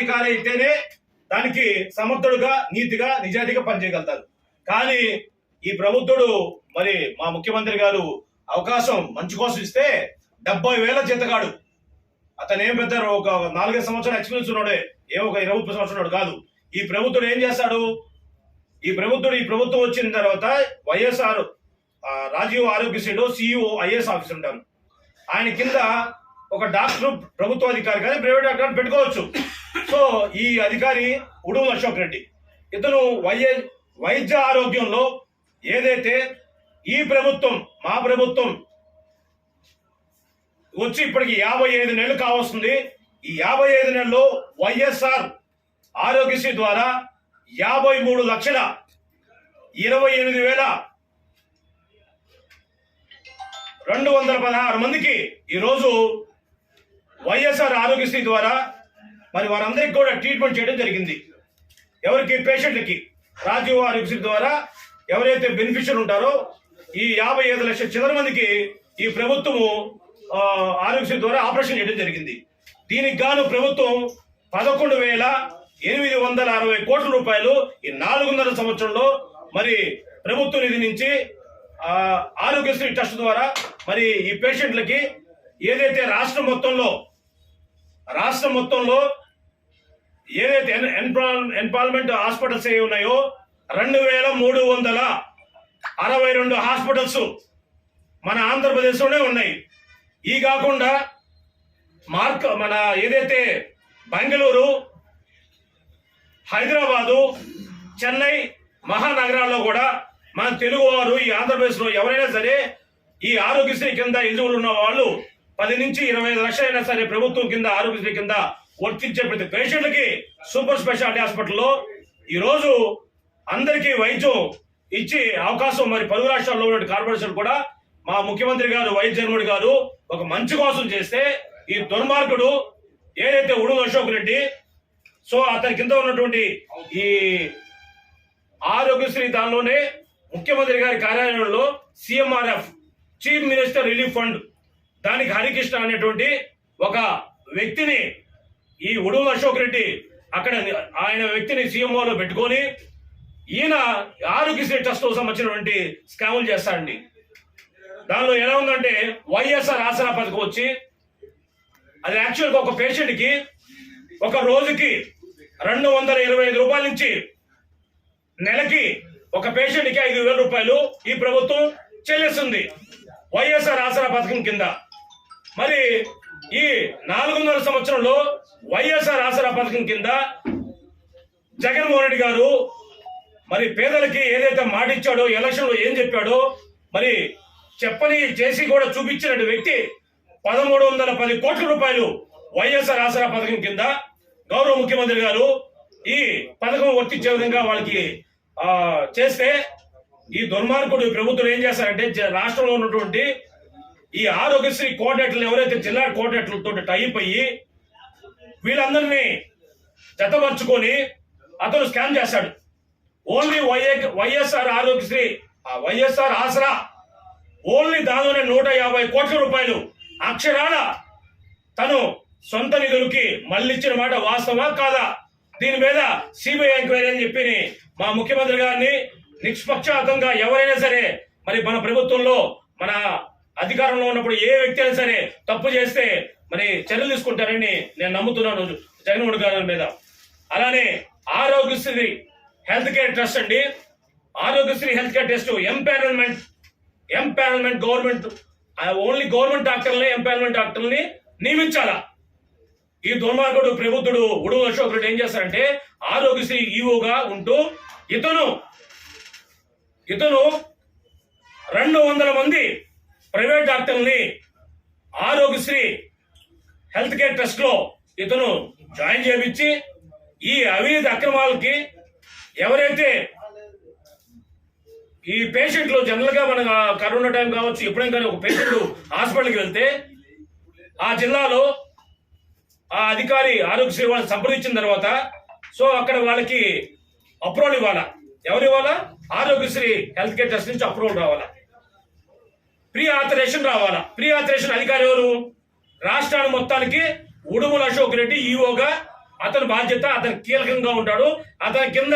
ప్రభుత్వాధికారి అయితేనే దానికి సమర్థుడుగా నీతిగా నిజాయితీగా పనిచేయగలుగుతారు. కానీ ఈ ప్రభుత్వుడు మరి మా ముఖ్యమంత్రి గారు అవకాశం మంచి కోసం ఇస్తే డెబ్బై వేల జీతగాడు. అతను ఏం పెద్ద ఒక నాలుగైదు సంవత్సరాలు ఎక్స్పీరియన్స్ ఉన్నాడే ఏ ఒక ఇరవై ముప్పై సంవత్సరాలు కాదు. ఈ ప్రభుత్వుడు ఏం చేస్తాడు? ఈ ప్రభుత్వుడు ఈ ప్రభుత్వం వచ్చిన తర్వాత వైఎస్ఆర్ రాజీవ్ ఆరోగ్యశ్రీలో సిఇఓ ఐఏఎస్ ఆఫీసర్ ఉంటారు. ఆయన కింద ఒక డాక్టర్ ప్రభుత్వ అధికారి కానీ ప్రైవేట్ డాక్టర్ పెట్టుకోవచ్చు. సో ఈ అధికారి ఉడుము అశోక్ రెడ్డి. ఇతను వైద్య వైద్య ఆరోగ్యంలో ఏదైతే ఈ ప్రభుత్వం మా ప్రభుత్వం వచ్చి ఇప్పటికి యాభై ఐదు నెలలు కావస్తుంది ఈ యాభై ఐదు నెలల్లో వైఎస్ఆర్ ఆరోగ్యశ్రీ ద్వారా యాభై మూడు లక్షల ఇరవై ఎనిమిది వేల రెండు వందల పదహారు మందికి ఈరోజు వైఎస్ఆర్ ఆరోగ్యశ్రీ ద్వారా మరి వారందరికీ కూడా ట్రీట్మెంట్ చేయడం జరిగింది. ఎవరికి? పేషెంట్లకి. రాజీవ్ ఆరోగ్యశ్రీ ద్వారా ఎవరైతే బెనిఫిషియర్ ఉంటారో ఈ యాభై ఐదు లక్షల చిల్లర మందికి ఈ ప్రభుత్వము ఆరోగ్యశ్రీ ద్వారా ఆపరేషన్ చేయడం జరిగింది. దీనికి గాను ప్రభుత్వం పదకొండు వేల ఎనిమిది వందల అరవై కోట్ల రూపాయలు ఈ నాలుగున్నర సంవత్సరంలో మరి ప్రభుత్వ నిధి నుంచి ఆరోగ్యశ్రీ ట్రస్ట్ ద్వారా మరి ఈ పేషెంట్లకి ఏదైతే రాష్ట్రం మొత్తంలో రాష్ట్రం మొత్తంలో ఏదైతే ఎన్- ఎన్పాల్మెంట్ హాస్పిటల్స్ ఏ ఉన్నాయో రెండు వేల మూడు వందల అరవై రెండు హాస్పిటల్స్ మన ఆంధ్రప్రదేశ్లోనే ఉన్నాయి. ఈ కాకుండా మార్క్ మన ఏదైతే బెంగళూరు హైదరాబాదు చెన్నై మహానగరాల్లో కూడా మన తెలుగువారు ఈ ఆంధ్రప్రదేశ్లో ఎవరైనా సరే ఈ ఆరోగ్యశ్రీ కింద ఎలిజిబుల్ ఉన్న వాళ్ళు పది నుంచి ఇరవై ఐదు లక్షలైనా సరే ప్రభుత్వం కింద ఆరోగ్యశ్రీ కింద వర్తించే ప్రతి పేషెంట్లకి సూపర్ స్పెషాలిటీ హాస్పిటల్లో ఈరోజు అందరికీ వైద్యం ఇచ్చి అవకాశం మరి పలు రాష్ట్రాల్లో ఉన్న కార్పొరేషన్ కూడా మా ముఖ్యమంత్రి గారు వైద్య జగన్మోహన్ గారు ఒక మంచి కోసం చేస్తే ఈ దుర్మార్గుడు ఏదైతే ఉడు అశోక్ రెడ్డి సో అతని కింద ఉన్నటువంటి ఈ ఆరోగ్యశ్రీ దానిలోనే ముఖ్యమంత్రి గారి కార్యాలయంలో CMRF chief minister relief fund దానికి హరికృష్ణ అనేటువంటి ఒక వ్యక్తిని ఈ ఉడుగు అశోక్ రెడ్డి అక్కడ ఆయన వ్యక్తిని సీఎంఓలో పెట్టుకొని ఈయన ఆరోగ్యశ్రీ ట్రస్ట్ సంబంధించినటువంటి స్కాములు చేస్తాడండి. దానిలో ఎలా ఉందంటే వైఎస్ఆర్ ఆసరా పథకం వచ్చి అది యాక్చువల్గా ఒక పేషెంట్కి ఒక రోజుకి రెండు వందల ఇరవై ఐదు రూపాయల నుంచి నెలకి ఒక పేషెంట్కి ఐదు వేల రూపాయలు ఈ ప్రభుత్వం చెల్లిస్తుంది. వైఎస్ఆర్ ఆసరా పథకం కింద. మరి ఈ నాలుగున్నర సంవత్సరంలో వైఎస్ఆర్ ఆసరా పథకం కింద జగన్మోహన్ రెడ్డి గారు మరి పేదలకి ఏదైతే మాటిచ్చాడో ఎలక్షన్లో ఎలక్షన్లో ఏం చెప్పాడో మరి చెప్పని చేసి కూడా చూపించిన వ్యక్తి పదమూడు వందల పది కోట్ల రూపాయలు వైఎస్ఆర్ ఆసరా పథకం కింద గౌరవ ముఖ్యమంత్రి గారు ఈ పథకం వర్తించే విధంగా వాళ్ళకి చేస్తే ఈ దుర్మార్గుడు ప్రభుత్వం ఏం చేస్తారంటే రాష్ట్రంలో ఉన్నటువంటి ఈ ఆరోగ్యశ్రీ కోఆర్డినేటర్లు ఎవరైతే జిల్లా కోఆర్డినేటర్లతో టైప్ అయ్యి వీళ్ళందరినీ జతపరుచుకొని అతను స్కామ్ చేశాడు. ఓన్లీ వైఏ వైఎస్ఆర్ ఆరోగ్యశ్రీ ఆ వైఎస్ఆర్ ఆసరా ఓన్లీ దానిలోనే నూట యాభై కోట్ల రూపాయలు అక్షరాల తను సొంత నిధులకి మళ్ళిచ్చిన మాట వాస్తవా కాదా? దీని మీద సిబిఐ ఎంక్వైరీ అని చెప్పి మా ముఖ్యమంత్రి గారిని నిష్పక్షాతంగా ఎవరైనా సరే మరి మన ప్రభుత్వంలో మన అధికారంలో ఉన్నప్పుడు ఏ వ్యక్తి అయినా సరే తప్పు చేస్తే మరి చర్యలు తీసుకుంటారని నేను నమ్ముతున్నాను జగన్మోహన్ గారి మీద. అలానే ఆరోగ్యశ్రీ హెల్త్ కేర్ ట్రస్ట్ అండి. Aarogyasri health care trust empanelment empanelment government only government డాక్టర్లని empanelment డాక్టర్ని నియమించాలా? ఈ దుర్మార్గుడు ప్రభుత్వుడు ఉడుగు అశోక్ రెడ్డి ఏం చేస్తారంటే ఆరోగ్యశ్రీ ఈఓగా ఉంటూ ఇతను ఇతను రెండు వందల మంది ప్రైవేట్ డాక్టర్ని ఆరోగ్యశ్రీ హెల్త్ కేర్ ట్రస్ట్లో ఇతను జాయిన్ చేయించి ఈ అవినీతి అక్రమాలకి ఎవరైతే ఈ పేషెంట్లు జనరల్గా మన కరోనా టైం కావచ్చు ఎప్పుడైనా కానీ ఒక పేషెంట్ హాస్పిటల్కి వెళ్తే ఆ జిల్లాలో ఆ అధికారి ఆరోగ్యశ్రీ వాళ్ళని సంప్రదించిన తర్వాత సో అక్కడ వాళ్ళకి అప్రూవల్ ఇవ్వాలా? ఎవరు ఇవ్వాలా? ఆరోగ్యశ్రీ హెల్త్ కేర్ ట్రస్ట్ నుంచి అప్రూవల్ రావాలా? ప్రీ ఆథరైజేషన్ రావాలా? ప్రీ ఆథరైజేషన్ అధికారి ఎవరు? రాష్ట్రాన్ని మొత్తానికి ఉడుముల అశోక్ రెడ్డి ఈఓగా. అతని బాధ్యత అతను కీలకంగా ఉంటాడు. అతని కింద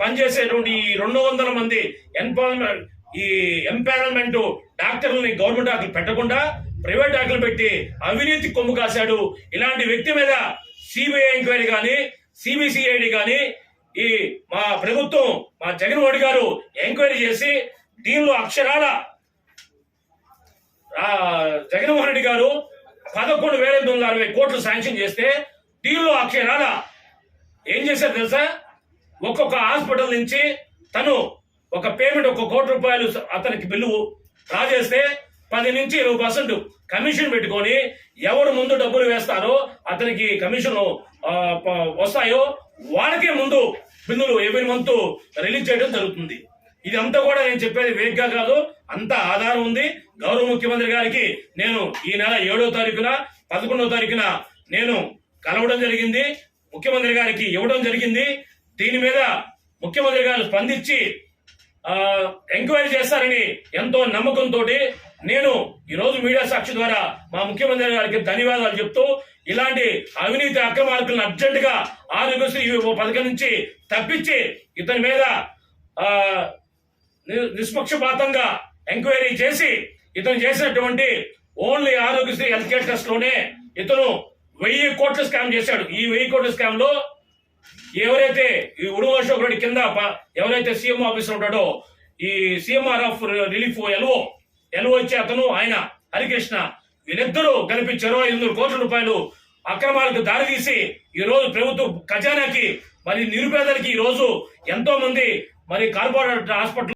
పనిచేసేటువంటి ఈ రెండు వందల మంది ఎన్పాల్మెంట్ ఈ ఎంపానల్మెంట్ డాక్టర్లని గవర్నమెంట్ డాక్టర్లు పెట్టకుండా ప్రైవేట్ డాక్టర్లు పెట్టి అవినీతి కొమ్ము కాశాడు. ఇలాంటి వ్యక్తి మీద సిబిఐ ఎంక్వైరీ కానీ సిబిసిఐడి కానీ ఈ మా ప్రభుత్వం మా జగన్మోహన్ గారు ఎంక్వైరీ చేసి దీనిలో అక్షరాల జగన్మోహన్ రెడ్డి గారు పదకొండు వేల ఎనిమిది వందల అరవై కోట్లు శాంక్షన్ చేస్తే దీనిలో అక్షరాల ఏం చేశారు తెలుసా? ఒక్కొక్క హాస్పిటల్ నుంచి తను ఒక పేమెంట్ ఒక కోటి రూపాయలు అతనికి బిల్లు రాజేస్తే పది నుంచి ఇరవై పర్సెంట్ కమిషన్ పెట్టుకొని ఎవరు ముందు డబ్బులు వేస్తారో అతనికి కమిషన్ వస్తాయో వాళ్ళకే ముందు బిల్లులు ఎవరి మంత్ రిలీజ్ చేయడం జరుగుతుంది. ఇదంతా కూడా నేను చెప్పేది వేగ్గా కాదు. అంత ఆధారం ఉంది. గౌరవ ముఖ్యమంత్రి గారికి నేను ఈ నెల ఏడో తారీఖున పదకొండవ తారీఖున నేను కలవడం జరిగింది. ముఖ్యమంత్రి గారికి ఇవ్వడం జరిగింది. దీని మీద ముఖ్యమంత్రి గారు స్పందించి ఎంక్వైరీ చేస్తారని ఎంతో నమ్మకంతో నేను ఈరోజు మీడియా సాక్షి ద్వారా మా ముఖ్యమంత్రి గారికి ధన్యవాదాలు చెప్తూ ఇలాంటి అవినీతి అక్రమార్కులను అర్జెంటుగా ఆరోగ్యశ్రీ ఓ పథకం నుంచి తప్పించి ఇతని మీద నిష్పక్షపాతంగా ఎంక్వైరీ చేసి ఇతను చేసినటువంటి ఓన్లీ ఆరోగ్యశ్రీ హెల్త్ కేర్ ట్రస్ట్లోనే ఇతను వెయ్యి కోట్ల స్కామ్ చేశాడు. ఈ వెయ్యి కోట్ల స్కామ్లో ఎవరైతే ఈ ఉడుగు అశోక్ రెడ్డి కింద ఎవరైతే సీఎం ఆఫీసర్ ఉంటాడో ఈ CMR of relief LO LO వచ్చే అతను ఆయన హరికృష్ణ వీళ్ళిద్దరూ కలిపి చెరవ ఎనిమిది కోట్ల రూపాయలు అక్రమాలకు దారితీసి ఈ రోజు ప్రభుత్వ ఖజానాకి మరి నిరుపేదలకి ఈ రోజు ఎంతో మంది మరి కార్పొరేట్ హాస్పిటల్